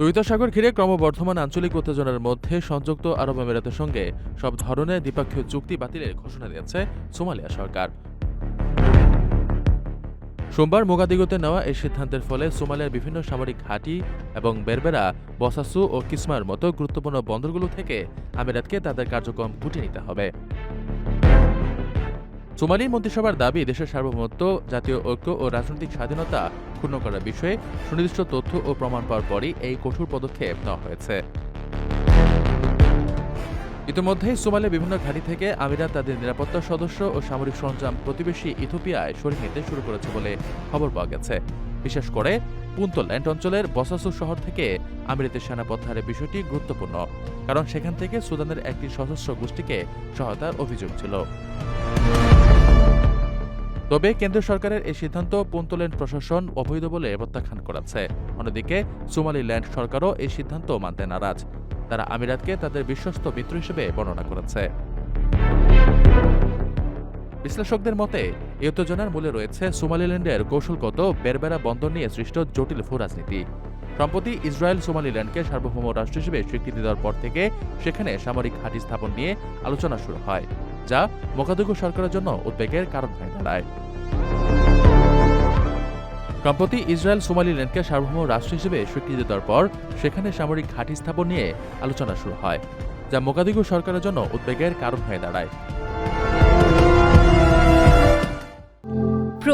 লোহিত সাগর ঘিরে ক্রমবর্ধমান আঞ্চলিক উত্তেজনার মধ্যে সংযুক্ত আরব আমিরাতের সঙ্গে সব ধরনের দ্বিপক্ষীয় চুক্তি বাতিলের ঘোষণা দিয়েছে সোমালিয়া সরকার। সোমবার মোগাদিগোতে নেওয়া এই সিদ্ধান্তের ফলে সোমালিয়ার বিভিন্ন সামরিক ঘাঁটি এবং বেরবেরা, বসাসু ও কিসমার মতো গুরুত্বপূর্ণ বন্দরগুলো থেকে আমিরাতকে তাদের কার্যক্রম গুটিয়ে নিতে হবে। সোমালি মন্ত্রিসভার দাবি, দেশের সার্বভৌমত্ব, জাতীয় ঐক্য ও রাজনৈতিক স্বাধীনতা ক্ষুণ্ণ করার বিষয়ে সুনির্দিষ্ট তথ্য ও প্রমাণ পাওয়ার পরই এই কঠোর পদক্ষেপ নেওয়া হয়েছে। ইতিমধ্যেই সোমালিয়া বিভিন্ন ঘাঁটি থেকে আমিরাত তাদের নিরাপত্তা সদস্য ও সামরিক সরঞ্জাম প্রতিবেশী ইথোপিয়ায় সরিয়ে নিতে শুরু করেছে বলে খবর পাওয়া গেছে। বিশেষ করে পুন্তল্যান্ড অঞ্চলের বসাসু শহর থেকে আমিরাতের সেনা প্রত্যাহারের বিষয়টি গুরুত্বপূর্ণ, কারণ সেখান থেকে সুদানের একটি সশস্ত্র গোষ্ঠীকে সহায়তার অভিযোগ ছিল। তবে কেন্দ্র সরকারের এই সিদ্ধান্ত পুন্তল্যান্ড প্রশাসন অবৈধ বলে প্রত্যাখ্যান করেছে। অন্যদিকে, সোমালিল্যান্ড সরকারও এই সিদ্ধান্ত মানতে নারাজ। তারা আমিরাতকে তাদের বিশ্বস্ত মিত্র হিসেবে বর্ণনা করেছে। বিশ্লেষকদের মতে, এই উত্তেজনার মূলে রয়েছে সোমালিল্যান্ডের কৌশলগত বেরবেরা বন্দর নিয়ে সৃষ্ট জটিল ভূ রাজনীতি সম্প্রতি ইসরায়েল সোমালিল্যান্ডকে সার্বভৌম রাষ্ট্র হিসেবে স্বীকৃতি দেওয়ার পর থেকে সেখানে সামরিক ঘাঁটি স্থাপন নিয়ে আলোচনা শুরু হয়। যা মোকাদুগু সরকারের জন্য উদ্বেগের কারণ হয়ে দাঁড়ায়। সম্প্রতি ইসরায়েল সোমালিল্যান্ডকে সার্বভৌম রাষ্ট্র হিসেবে স্বীকৃতি দেওয়ার পর সেখানে সামরিক ঘাঁটি স্থাপন নিয়ে আলোচনা শুরু হয়, যা মোকাদিগু সরকারের জন্য উদ্বেগের কারণ হয়ে দাঁড়ায়।